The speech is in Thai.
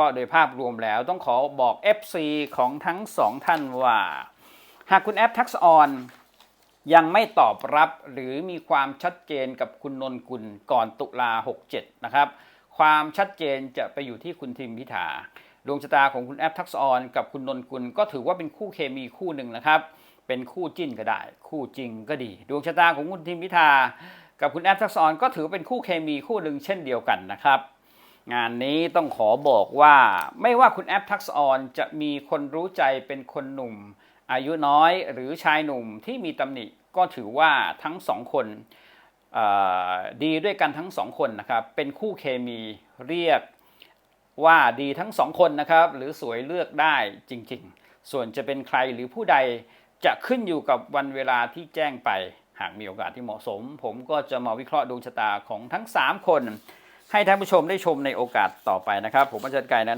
ก็โดยภาพรวมแล้วต้องขอบอก FC ของทั้งสองท่านว่า หากคุณแอปทักษออนยังไม่ตอบรับหรือมีความชัดเจนกับคุณนนกุลก่อนตุลา 67 นะครับ ความชัดเจนจะไปอยู่ที่คุณทิมพิธาดวงชะตาของคุณแอปทักษออนกับคุณนนกุลก็ถือว่าเป็นคู่เคมีคู่หนึ่งนะครับ เป็นคู่จิ้นก็ได้ คู่จริงก็ดี ดวงชะตาของคุณทิมพิธากับคุณแอปทักษออนก็ถือเป็นคู่เคมีคู่หนึ่งเช่นเดียวกันนะครับ งานนี้ต้องขอบอกว่าไม่ว่าคุณแอปทักษออนจะมีคนรู้ใจเป็นคนหนุ่ม อายุน้อยหรือชายหนุ่มที่มีตำหนิก็ถือว่าทั้งสองคนดีด้วยกันทั้งสองคนนะครับเป็นคู่เคมีเรียกว่าดีทั้งสองคนนะครับ หรือสวยเลือกได้จริงๆ ส่วนจะเป็นใครหรือผู้ใดจะขึ้นอยู่กับวันเวลาที่แจ้งไป หากมีโอกาสที่เหมาะสม ผมก็จะมาวิเคราะห์ดวงชะตาของทั้ง 3 คน ให้ท่านผู้ชมได้ชมในโอกาสต่อไปนะครับ ผมอาจารย์ไก่นั้น